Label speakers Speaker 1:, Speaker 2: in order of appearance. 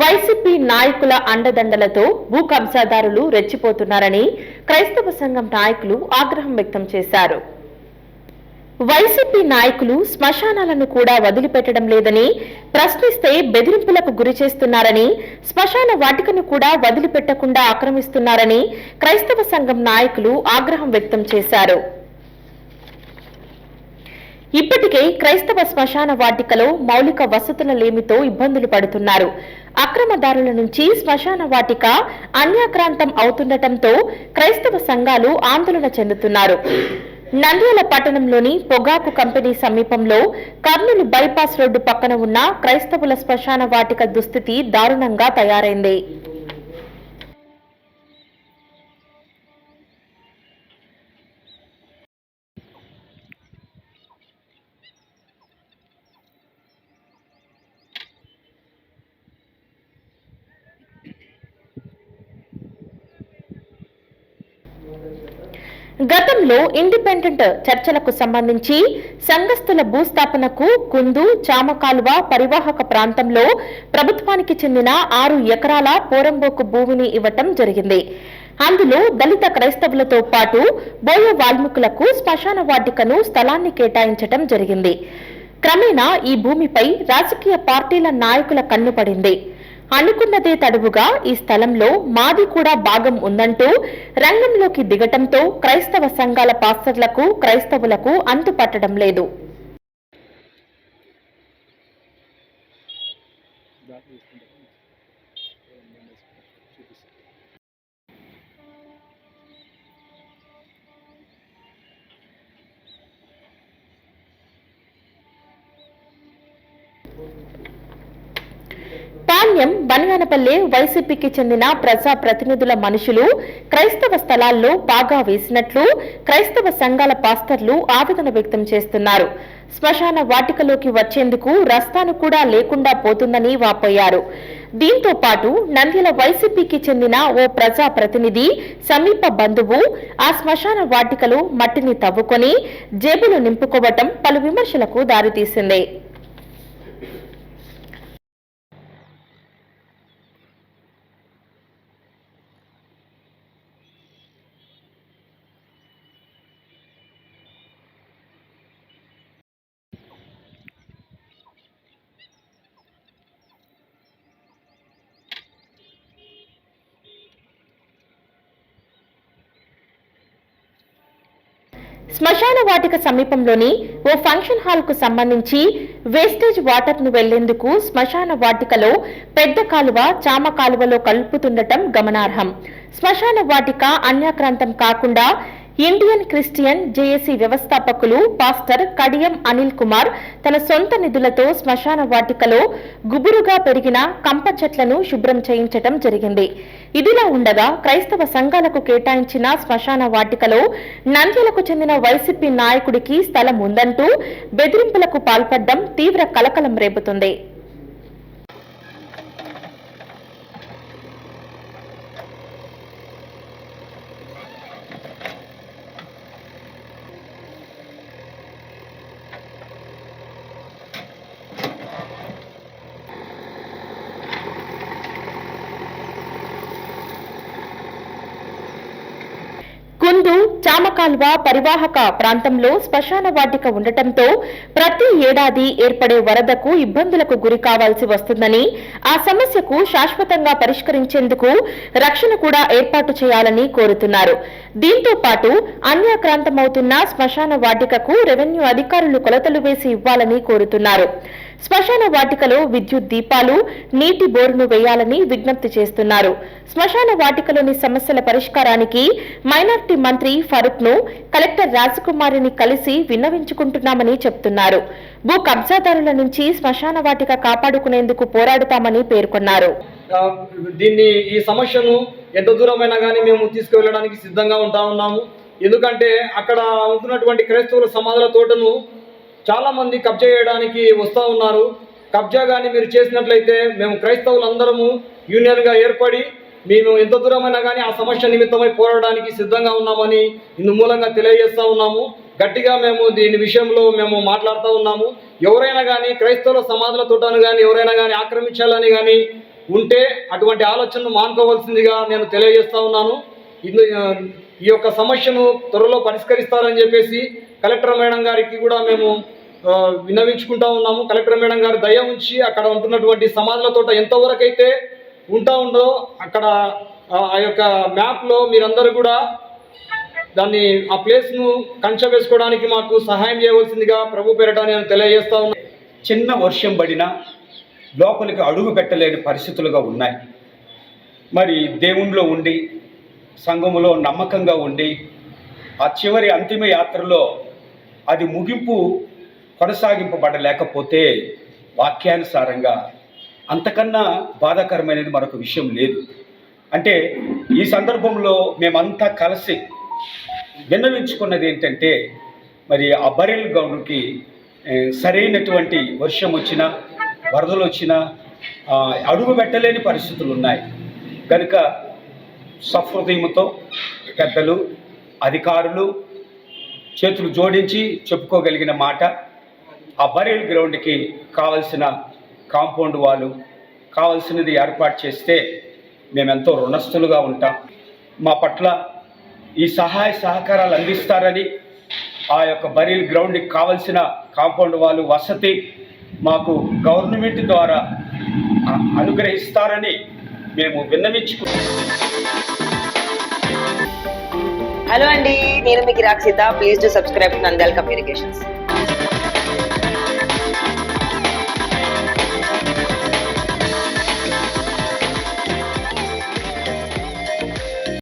Speaker 1: YCP నాయకుల అండదండలతో భూ కబ్జాదారులు రెచ్చిపోతున్నారని క్రైస్తవ సంఘం నాయకులు ఆగ్రహం వ్యక్తం చేశారు. వైసీపీ నాయకులు శ్మశానాలను కూడా వదిలిపెట్టడం లేదని ప్రశ్నిస్తే బెదిరింపులకు గురి చేస్తున్నారని శ్మశాన వాటికను కూడా వదిలిపెట్టకుండా ఆక్రమిస్తున్నారని క్రైస్తవ సంఘం నాయకులు ఆగ్రహం వ్యక్తం చేశారు. ఇప్పటికే క్రైస్తవ శ్మశాన వాటికలో మౌలిక వసతుల లేమితో ఇబ్బందులు పడుతున్నారు. అక్రమదారుల నుంచి శ్మశాన వాటిక అన్యాక్రాంతం అవుతుండటంతో క్రైస్తవ సంఘాలు ఆందోళన చెందుతున్నారు. నంద్యాల పట్టణంలోని పొగాకు కంపెనీ సమీపంలో కర్నూలు బైపాస్ రోడ్డు పక్కన ఉన్న క్రైస్తవుల శ్మశాన వాటిక దుస్థితి దారుణంగా తయారైంది. గతంలో ఇండిపెండెంట్ చర్చలకు సంబంధించి సంఘస్థుల భూస్థాపనకు కుందు చామకాలువ పరివాహక ప్రాంతంలో ప్రభుత్వానికి చెందిన ఆరు ఎకరాల పోరంబోకు భూమిని ఇవ్వటం జరిగింది. అందులో దళిత క్రైస్తవులతో పాటు బోయ వాల్మీకులకు శ్మశాన వాటికను స్థలాన్ని కేటాయించటం జరిగింది. క్రమేణా ఈ భూమిపై రాజకీయ పార్టీల నాయకుల కన్ను పడింది. అనుకున్నదే తడువుగా ఈ స్థలంలో మాది కూడా భాగం ఉందంటూ రంగంలోకి దిగటంతో క్రైస్తవ సంఘాల పాస్టర్లకు క్రైస్తవులకు అంతుపట్టడం లేదు. ధాన్యం బనియానపల్లె వైసీపీకి చెందిన ప్రజా ప్రతినిధుల మనుషులు క్రైస్తవ స్థలాల్లో బాగా వేసినట్లు క్రైస్తవ సంఘాల పాస్తర్లు ఆవేదన వ్యక్తం చేస్తున్నారు. శ్మశాన వాటికలోకి వచ్చేందుకు రస్తాను కూడా లేకుండా పోతుందని వాపోయారు. దీంతో పాటు నంద్యాల వైసీపీకి చెందిన ఓ ప్రజా ప్రతినిధి సమీప బంధువు ఆ శ్మశాన వాటికలో మట్టిని తవ్వుకొని జేబులు నింపుకోవటం పలు విమర్శలకు దారితీసింది. శ్మశాన వాటిక సమీపంలోని ఓ ఫంక్షన్ హాల్కు సంబంధించి వేస్టేజ్ వాటర్ను వెళ్ళేందుకు శ్మశాన వాటికలో పెద్ద కాలువ చామ కాలువలో కలుపుతుండటం గమనార్హం. శ్మశాన వాటిక అన్యాక్రాంతం కాకుండా Indian Christian J A C వ్యవస్థాపకులు పాస్టర్ కడియం అనిల్ కుమార్ తన సొంత నిధులతో శ్మశాన వాటికలో గుబురుగా పెరిగిన కంప చెట్లను శుభ్రం చేయించటం జరిగింది. ఇదిలా ఉండగా క్రైస్తవ సంఘాలకు కేటాయించిన శ్మశాన వాటికలో నంద్యాలకు చెందిన వైసీపీ నాయకుడికి స్థలం ఉందంటూ బెదిరింపులకు పాల్పడ్డం తీవ్ర కలకలం రేపుతుంది. రామకాల్వ పరివాహక ప్రాంతంలో శ్మశాన వాటిక ఉండటంతో ప్రతి ఏడాది ఏర్పడే వరదకు ఇబ్బందులకు గురి కావాల్సి వస్తుందని ఆ సమస్యకు శాశ్వతంగా పరిష్కరించేందుకు రక్షణ కూడా ఏర్పాటు చేయాలని కోరుతున్నారు. దీంతో పాటు అన్యాక్రాంతమవుతున్న శ్మశాన వాటికకు రెవెన్యూ అధికారులు కొలతలు వేసి ఇవ్వాలని కోరుతున్నారు. శ్మశాన వాటికలో విద్యుత్ దీపాలు నీటి బోరును వేయాలని విజ్ఞప్తి చేస్తున్నారు. శ్మశాన వాటికలోని సమస్యల పరిష్కారానికి మైనార్టీ మంత్రి ఫరూక్ను కలెక్టర్ రాజకుమారిని కలిసి విన్నవించుకుంటున్నామని చెప్తున్నారు. భూ కబ్జాదారుల నుంచి శ్మశాన వాటిక కాపాడుకునేందుకు పోరాడుతామని పేర్కొన్నారు.
Speaker 2: దీన్ని ఈ సమస్యను ఎంత దూరమైనా కానీ మేము తీసుకువెళ్ళడానికి సిద్ధంగా ఉంటా ఉన్నాము. ఎందుకంటే అక్కడ ఉంటున్నటువంటి క్రైస్తవుల సమాధుల తోటను చాలామంది కబ్జా చేయడానికి వస్తూ ఉన్నారు. కబ్జా కానీ మీరు చేసినట్లయితే మేము క్రైస్తవులందరము యూనియన్గా ఏర్పడి మేము ఎంత దూరమైనా కానీ ఆ సమస్య నిమిత్తమై పోరాడడానికి సిద్ధంగా ఉన్నామని ఇందు మూలంగా తెలియజేస్తూ ఉన్నాము. గట్టిగా మేము దీని విషయంలో మేము మాట్లాడుతూ ఉన్నాము. ఎవరైనా కానీ క్రైస్తవుల సమాధుల తోటను కానీ ఎవరైనా కానీ ఆక్రమించాలని కానీ ఉంటే అటువంటి ఆలోచనను మానుకోవాల్సిందిగా నేను తెలియజేస్తూ ఉన్నాను. ఇందు ఈ యొక్క సమస్యను త్వరలో పరిష్కరిస్తారని చెప్పేసి కలెక్టర్ మేడం గారికి కూడా మేము విన్నవించుకుంటా ఉన్నాము. కలెక్టర్ మేడం గారు దయ ఉంచి అక్కడ ఉంటున్నటువంటి సమాధుల తోట ఎంతవరకు అయితే ఉంటా ఉందో అక్కడ ఆ యొక్క మ్యాప్లో మీరందరూ కూడా దాన్ని ఆ ప్లేస్ను కంచె వేసుకోవడానికి మాకు సహాయం చేయవలసిందిగా ప్రభు పేరట నేను తెలియజేస్తా ఉన్నా.
Speaker 3: చిన్న వర్షం పడినా లోపలికి అడుగు పెట్టలేని పరిస్థితులుగా ఉన్నాయి. మరి దేవునిలో ఉండి సంఘములో నమ్మకంగా ఉండి ఆ చివరి అంతిమ యాత్రలో అది ముగింపు కొనసాగింపబడలేకపోతే వాక్యానుసారంగా అంతకన్నా బాధాకరమైనది మరొక విషయం లేదు. అంటే ఈ సందర్భంలో మేమంతా కలిసి విన్నవించుకున్నది ఏంటంటే మరి ఆ బరెల్ గౌన్కి సరైనటువంటి వర్షం వచ్చినా వరదలు వచ్చినా అడుగు పెట్టలేని పరిస్థితులు ఉన్నాయి. కనుక సహృదయంతో పెద్దలు అధికారులు చేతులు జోడించి చెప్పుకోగలిగిన మాట ఆ బరేల్ గ్రౌండ్కి కావలసిన కాంపౌండ్ వాళ్ళు కావలసినది ఏర్పాటు చేస్తే మేమెంతో రుణస్థులుగా ఉంటాం. మా పట్ల ఈ సహాయ సహకారాలు అందిస్తారని ఆ యొక్క బరీల్ గ్రౌండ్కి కావలసిన కాంపౌండ్ వాళ్ళు వసతి మాకు గవర్నమెంట్ ద్వారా అనుగ్రహిస్తారని మేము విన్నవించుకుంటాం
Speaker 4: హలో అండి నేను మీకు Rakshita please to subscribe Nandal communications.